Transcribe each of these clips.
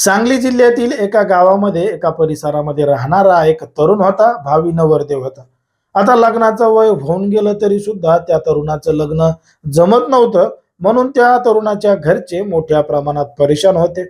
सांगली जिल्ह्यातील एका गावामध्ये एका परिसरामध्ये राहणारा एक तरुण होता भावी नवरदेव होता. आता लग्नाचं वय होऊन गेलं तरी सुद्धा त्या तरुणाचं लग्न जमत नव्हतं. म्हणून त्या तरुणाच्या घरचे मोठ्या प्रमाणात परेशान होते.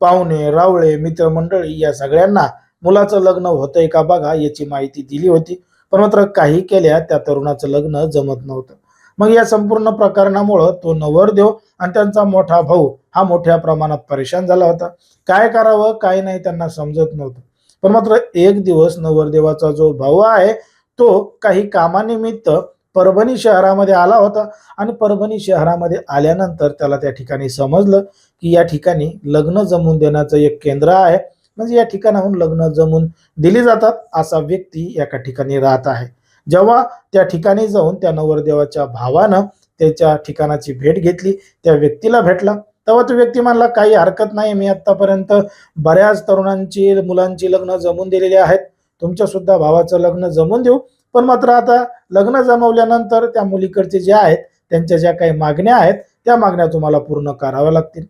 पाहुणे रावळे मित्रमंडळी या सगळ्यांना मुलाचं लग्न होतंय का बघा याची माहिती दिली होती. पण मात्र काही केल्या त्या तरुणाचं लग्न जमत नव्हतं. मग या संपूर्ण प्रकरणामुळं तो नवरदेव आणि त्यांचा मोठा भाऊ हा मोठ्या प्रमाणात परेशान झाला होता. काय करावं काय नाही त्यांना समजत नव्हतं. पण मात्र एक दिवस नवरदेवाचा जो भाऊ आहे तो काही कामानिमित्त परभणी शहरामध्ये आला होता. आणि परभणी शहरामध्ये आल्यानंतर त्याला त्या ठिकाणी समजलं की या ठिकाणी लग्न जमून देण्याचं एक केंद्र आहे. म्हणजे या ठिकाणाहून लग्न जमून दिली जातात असा व्यक्ती एका ठिकाणी राहत आहे. जेव्हा त्या ठिकाणी जाऊन त्या नवरदेवाच्या भावानं त्याच्या ठिकाणाची भेट घेतली त्या व्यक्तीला भेटला. तेव्हा तो व्यक्ती म्हणला काही हरकत नाही मी आतापर्यंत बऱ्याच तरुणांची मुलांची लग्न जमून दिलेली आहेत. तुमच्या सुद्धा भावाचं लग्न जमून देऊ. पण मात्र आता लग्न जमवल्यानंतर त्या मुलीकडचे जे आहेत त्यांच्या ज्या काही मागण्या आहेत त्या मागण्या तुम्हाला पूर्ण कराव्या लागतील.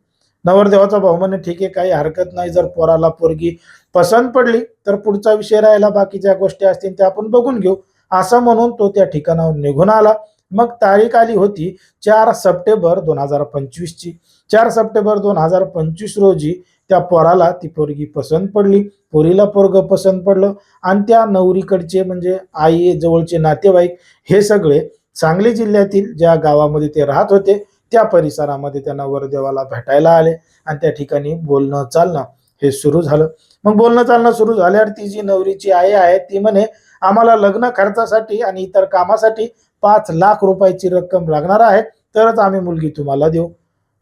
नवरदेवाचा भाऊ म्हणे ठीक आहे काही हरकत नाही. जर पोराला पोरगी पसंत पडली तर पुढचा विषय राहिला. बाकीच्या गोष्टी असतील त्या आपण बघून घेऊ. असं म्हणून तो त्या ठिकाणाहून निघून आला. मग तारीख आली होती चार सप्टेंबर दोन हजार पंचवीसची चार सप्टेंबर दोन हजार पंचवीस रोजी त्या पोराला ती पोरगी पसंत पडली. पोरीला पोरग पसंत पडलं. आणि त्या नवरीकडचे म्हणजे आई जवळचे नातेवाईक हे सगळे सांगली जिल्ह्यातील ज्या गावामध्ये ते राहत होते त्या परिसरामध्ये त्यांना वरदेवाला भेटायला आले. आणि त्या ठिकाणी बोलणं चालणं हे सुरू झालं. मग बोलणं चालणं सुरू झाल्यावर ती जी नवरीची आई आहे ती म्हणे आम्हाला लग्न खर्चासाठी आणि इतर कामासाठी पाच लाख रुपयाची रक्कम लागणार आहे. तरच आम्ही मुलगी तुम्हाला देऊ.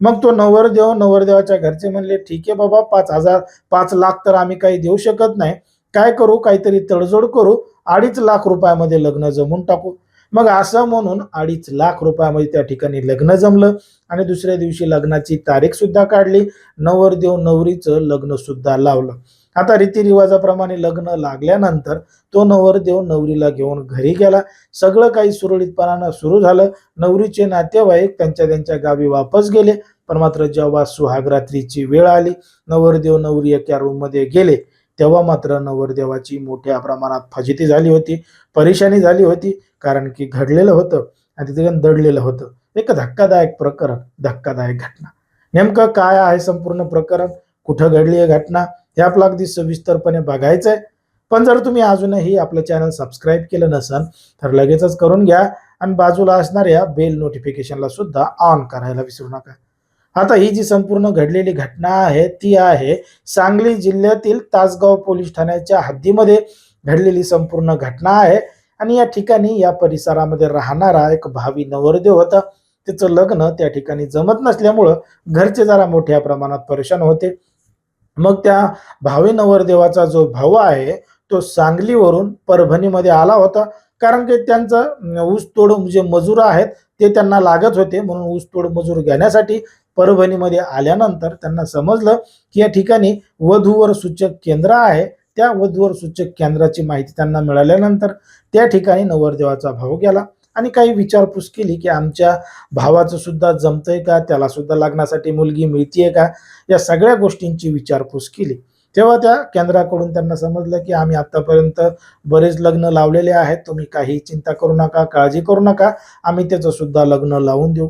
मग तो नवरदेव नवरदेवाच्या घरचे म्हणले ठीक आहे बाबा पाच हजार पाच लाख तर आम्ही काही देऊ शकत नाही. काय करू? काहीतरी तडजोड करू. अडीच लाख रुपयामध्ये लग्न जमून टाकू. मग असं म्हणून अडीच लाख रुपयामध्ये त्या ठिकाणी लग्न जमलं आणि दुसऱ्या दिवशी लग्नाची तारीख सुद्धा काढली. नवरदेव नवरीचं लग्न सुद्धा लावलं. आता रीतिरिवाजाप्रमाणे लग्न लागल्यानंतर तो नवरदेव नवरीला घेऊन घरी गेला. सगळं काही सुरळीतपणानं सुरू झालं. नवरीचे नातेवाईक त्यांच्या त्यांच्या गावी वापस गेले. पण मात्र जेव्हा सुहागरात्रीची वेळ आली नवरदेव नवरी एका रूममध्ये गेले तेव्हा मात्र नवरदेवाची मोठ्या प्रमाणात फजिती झाली होती परेशानी झाली होती कारण की घडलेलं होतं आणि तिथे दडलेलं होतं. एक धक्कादायक प्रकरण धक्कादायक घटना. नेमकं काय आहे संपूर्ण प्रकरण? कुठं घडली आहे घटना? हे आपलं अगदी सविस्तरपणे बघायचं आहे पण जर तुम्ही अजूनही आपलं चॅनल सबस्क्राईब केलं नसेल तर लगेचच करून घ्या आणि बाजूला असणाऱ्या बेल नोटिफिकेशनला सुद्धा ऑन करायला विसरू नका. आता ही जी संपूर्ण घडलेली घटना आहे ती आहे सांगली जिल्ह्यातील तासगाव पोलीस ठाण्याच्या हद्दीमध्ये घडलेली संपूर्ण घटना आहे. आणि या ठिकाणी या परिसरामध्ये राहणारा एक भावी नवरदेव होता त्याचं लग्न त्या ठिकाणी जमत नसल्यामुळं घरचे जरा मोठ्या प्रमाणात परेशान होते. मग त्या भावी नवरदेवाचा जो भाऊ आहे तो सांगलीवरून परभणीमध्ये आला होता. कारण की त्यांचं ऊसतोड जे मजूर आहेत ते त्यांना लागत होते. म्हणून ऊसतोड मजूर घेण्यासाठी परभणीमध्ये आल्यानंतर त्यांना समजलं की या ठिकाणी वधूवर सूचक केंद्र आहे. त्या वधूवर सूचक केंद्राची माहिती त्यांना मिळाल्यानंतर त्या ठिकाणी नवरदेवाचा भाऊ गेला. आणि काही विचारपूस केली की आमच्या भावाचं सुद्धा जमतंय का? त्याला सुद्धा लग्नासाठी मुलगी मिळतीये का? या सगळ्या गोष्टींची विचारपूस केली. तेव्हा त्या केंद्राकडून त्यांना समजलं की आम्ही आतापर्यंत बरेच लग्न लावलेले आहेत. तुम्ही काही चिंता करू नका काळजी करू नका. आम्ही त्याचं सुद्धा लग्न लावून देऊ.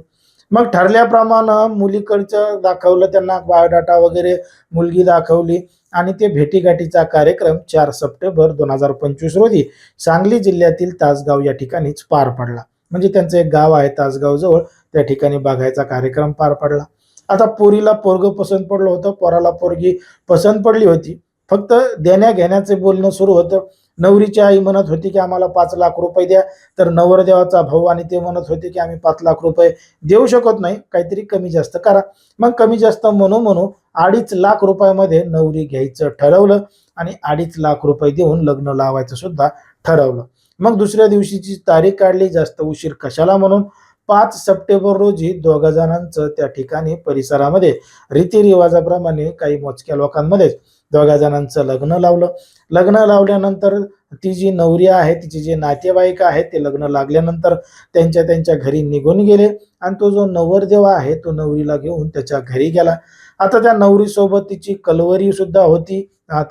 मग ठरल्याप्रमाणे मुलीकडचं दाखवलं त्यांना बायोडाटा वगैरे मुलगी दाखवली आणि ते भेटीगाठीचा कार्यक्रम चार सप्टेंबर दोन हजार पंचवीस रोजी सांगली जिल्ह्यातील तासगाव या ठिकाणीच पार पडला. म्हणजे त्यांचं एक गाव आहे तासगाव जवळ त्या ठिकाणी बघायचा कार्यक्रम पार पडला. आता पोरीला पोरग पसंत पडलं होतं पोराला पोरगी पसंत पडली होती. फक्त देण्या घेण्याचे बोलणं सुरू होतं. नवरीची आई म्हणत होती की आम्हाला पाच लाख रुपये द्या. तर नवरदेवाचा भाऊ आणि ते म्हणत होते की आम्ही पाच लाख रुपये देऊ शकत नाही. काहीतरी कमी जास्त करा. मग कमी जास्त म्हणू म्हणू अडीच लाख रुपयामध्ये नवरी घ्यायचं ठरवलं आणि अडीच लाख रुपये देऊन लग्न लावायचं सुद्धा ठरवलं. मग दुसऱ्या दिवशीची तारीख काढली. जास्त उशीर कशाला म्हणून? पाच सप्टेंबर रोजी दोघा जणांचं त्या ठिकाणी परिसरामध्ये रीतिरिवाजाप्रमाणे काही मोजक्या लोकांमध्येच दोघा जणांचं लग्न लावलं. लग्न लावल्यानंतर ती जी नवरी आहे तिची जे नातेवाईक आहेत ते लग्न लागल्यानंतर त्यांच्या त्यांच्या घरी निघून गेले. आणि तो जो नवरदेव आहे तो नवरीला घेऊन त्याच्या घरी गेला. आता त्या नवरीसोबत तिची कलवरी सुद्धा होती.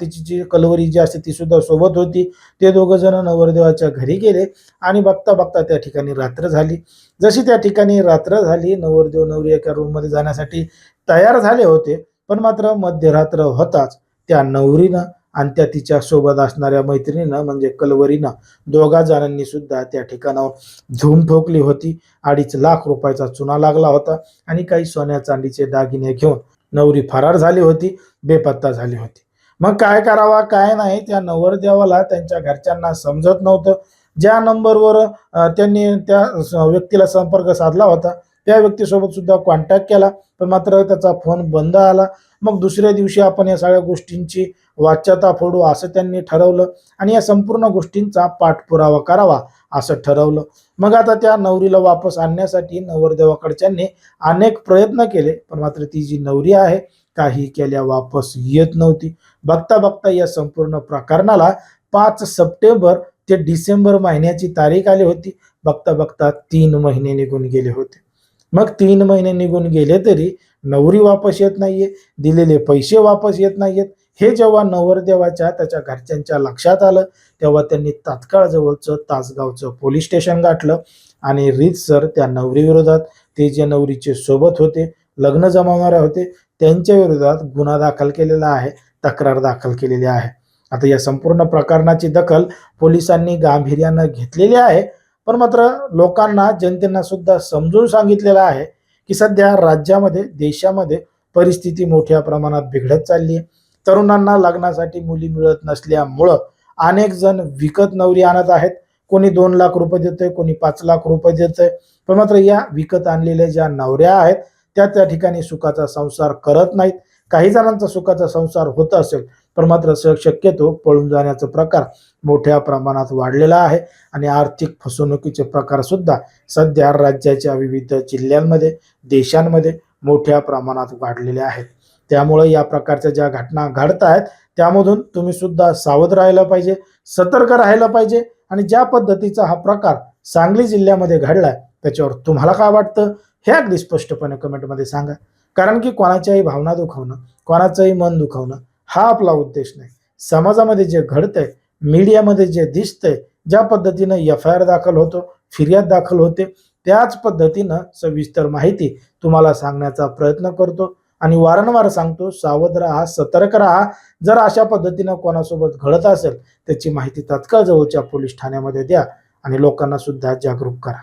तिची जी कलवरी जी असते ती सुद्धा सोबत होती. ते दोघं जण नवरदेवाच्या घरी गेले. आणि बघता बघता त्या ठिकाणी रात्र झाली. जशी त्या ठिकाणी रात्र झाली नवरदेव नवरी एका रूममध्ये जाण्यासाठी तयार झाले होते. पण मात्र मध्यरात्र होताच. त्या नवरीनं आणि त्या तिच्या सोबत असणाऱ्या मैत्रिणीनं म्हणजे कलवरीनं दोघा जणांनी सुद्धा त्या ठिकाणावर झूम ठोकली होती. अडीच लाख रुपयाचा चुना लागला होता आणि काही सोन्या चांदीचे दागिने घेऊन नवरी फरार झाली होती बेपत्ता झाली होती. मग काय करावा काय नाही त्या नवरदेवाला त्यांच्या घरच्यांना समजत नव्हतं. ज्या नंबरवर त्यांनी त्या स- व्यक्तीला संपर्क साधला होता त्या व्यक्तीसोबत सुद्धा कॉन्टॅक्ट केला पण मात्र त्याचा फोन बंद आला. मग दुसऱ्या दिवशी आपण या सगळ्या गोष्टींची वाच्यता फोडू असं त्यांनी ठरवलं आणि या संपूर्ण गोष्टींचा पाठपुरावा करावा असं ठरवलं. मग आता त्या नवरीला वापस आणण्यासाठी नवरदेवाकडच्यांनी अनेक प्रयत्न केले पण मात्र ती जी नवरी आहे काही केल्या वापस येत नव्हती. बघता बघता या संपूर्ण प्रकरणाला पाच सप्टेंबर ते डिसेंबर महिन्याची तारीख आली होती. बघता बघता तीन महिने निघून गेले होते. मग तीन महिने निघून गेले तरी नवरी वापस येत नाहीये. दिलेले पैसे वापस येत नाहीयेत. हे जेव्हा नवरदेवाच्या त्याच्या घरच्यांच्या लक्षात आलं तेव्हा त्यांनी तात्काळ जवळचं तासगावचं पोलीस स्टेशन गाठलं आणि रीतसर त्या नवरीविरोधात ते जे नवरीचे सोबत होते लग्न जमावणारे होते त्यांच्या विरोधात गुन्हा दाखल केलेला आहे तक्रार दाखल केलेली आहे. आता या संपूर्ण प्रकरणाची दखल पोलिसांनी गांभीर्यानं घेतलेली आहे. पण मात्र लोकांना जनतेना सुद्धा समजून सांगितलेलं आहे की सध्या राज्यामध्ये देशामध्ये परिस्थिती मोठ्या प्रमाणात बिघडत चालली आहे. तरुणांना लग्नासाठी मुली मिळत नसल्यामुळं अनेक जण विकत नवरी आणत आहेत. कोणी दोन लाख रुपये देतोय कोणी पाच लाख रुपये देतोय. पण मात्र या विकत आणलेल्या ज्या नवऱ्या आहेत त्या त्या ठिकाणी सुखाचा संसार करत नाहीत. काही जणांचा सुखाचा संसार होत असेल पण मात्र शक्यतो पळून जाण्याचा प्रकार मोठ्या प्रमाणात वाढलेला आहे आणि आर्थिक फसवणुकीचे प्रकार सुद्धा सध्या राज्याच्या विविध जिल्ह्यांमध्ये देशांमध्ये मोठ्या प्रमाणात वाढलेले आहेत. त्यामुळे या प्रकारच्या ज्या घटना घडत आहेत त्यामधून तुम्ही सुद्धा सावध राहायला पाहिजे सतर्क राहायला पाहिजे आणि ज्या पद्धतीचा हा प्रकार सांगली जिल्ह्यामध्ये घडलाय त्याच्यावर तुम्हाला काय वाटतं हे अगदी स्पष्टपणे कमेंटमध्ये सांगा. कारण की कोणाच्याही भावना दुखवणं कोणाचंही मन दुखवणं हा आपला उद्देश नाही. समाजामध्ये जे घडतंय मीडियामध्ये जे दिसतंय ज्या पद्धतीनं एफ आय आर दाखल होतो फिर्याद दाखल होते त्याच पद्धतीनं सविस्तर माहिती तुम्हाला सांगण्याचा प्रयत्न करतो. आणि वारंवार सांगतो सावध राहा सतर्क राहा. जर अशा पद्धतीनं कोणासोबत घडत असेल त्याची माहिती तात्काळ जवळच्या पोलीस ठाण्यामध्ये द्या आणि लोकांना सुद्धा जागरूक करा.